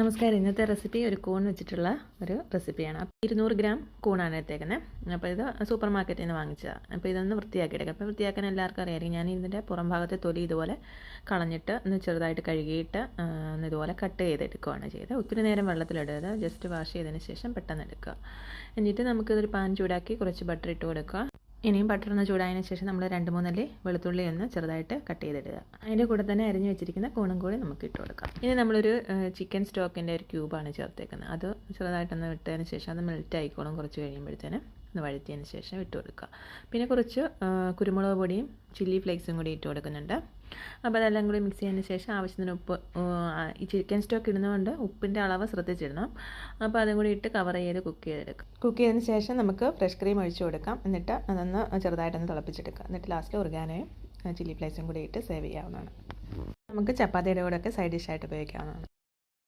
നമസ്കാരം. ഇന്നത്തെ റെസിപ്പി ഒരു കൂൺ വെച്ചിട്ടുള്ള ഒരു റെസിപ്പിയാണ് ഇരുന്നൂറ് ഗ്രാം കൂണാണ് എടുത്തേക്കുന്നത് അപ്പോൾ ഇത് സൂപ്പർ മാർക്കറ്റിൽ നിന്ന് വാങ്ങിച്ചതാണ് അപ്പോൾ ഇതൊന്ന് വൃത്തിയാക്കി എടുക്കുക അപ്പോൾ വൃത്തിയാക്കാൻ എല്ലാവർക്കും അറിയായിരിക്കും ഞാൻ ഇതിന്റെ പുറം ഭാഗത്തെ തൊലി ഇതുപോലെ കളഞ്ഞിട്ട് ഒന്ന് ചെറുതായിട്ട് കഴുകിയിട്ട് ഒന്ന് ഇതുപോലെ കട്ട് ചെയ്തെടുക്കുകയാണ് ചെയ്തത്. ഒത്തിരി നേരം വെള്ളത്തിലിടരുത്. ജസ്റ്റ് വാഷ് ചെയ്തതിന് ശേഷം പെട്ടെന്ന് എടുക്കുക. എന്നിട്ട് നമുക്കിതൊരു പാൻ ചൂടാക്കി കുറച്ച് ബട്ടർ ഇട്ട് കൊടുക്കുക. ഇനിയും ബട്ടർ ഒന്ന് ചൂടായതിനു ശേഷം നമ്മൾ രണ്ട് മൂന്നല്ലി വെളുത്തുള്ളി ഒന്ന് ചെറുതായിട്ട് കട്ട് ചെയ്തിടുക. അതിന്റെ കൂടെ തന്നെ അരിഞ്ഞു വെച്ചിരിക്കുന്ന കൂണും കൂടി നമുക്ക് ഇട്ട് കൊടുക്കാം. ഇനി നമ്മളൊരു ചിക്കൻ സ്റ്റോക്കിന്റെ ഒരു ക്യൂബാണ് ചേർത്തേക്കുന്നത്. അത് ചെറുതായിട്ടൊന്ന് ഇട്ടതിന് ശേഷം അത് മെൽറ്റ് ആയിക്കോളും കുറച്ച് കഴിയുമ്പോഴത്തേന്. ഒന്ന് വഴറ്റിയതിന് ശേഷം ഇട്ട് കൊടുക്കുക. പിന്നെ കുറച്ച് കുരുമുളക് പൊടിയും ചില്ലി ഫ്ലേക്സും കൂടി ഇട്ട് കൊടുക്കുന്നുണ്ട്. അപ്പോൾ അതെല്ലാം കൂടി മിക്സ് ചെയ്തതിന് ശേഷം ആവശ്യത്തിന് ഉപ്പ് ഈ ചിക്കൻ സ്റ്റോക്ക് ഇടുന്നതുകൊണ്ട് ഉപ്പിന്റെ അളവ് ശ്രദ്ധിച്ചിടണം. അപ്പോൾ അതും കൂടി ഇട്ട് കവർ ചെയ്ത് കുക്ക് ചെയ്തെടുക്കാം. കുക്ക് ചെയ്തതിന് ശേഷം നമുക്ക് ഫ്രഷ് ക്രീം ഒഴിച്ച് കൊടുക്കാം. എന്നിട്ട് അതൊന്ന് ചെറുതായിട്ടൊന്ന് തിളപ്പിച്ചെടുക്കുക. എന്നിട്ട് ലാസ്റ്റ് ഒറുകാനയും ചില്ലി ഫ്ലേക്സും കൂടി ഇട്ട് സേവ് ചെയ്യാവുന്നതാണ്. നമുക്ക് ചപ്പാത്തിയുടെ കൂടെയൊക്കെ സൈഡ് ഡിഷായിട്ട് ഉപയോഗിക്കാവുന്നതാണ്.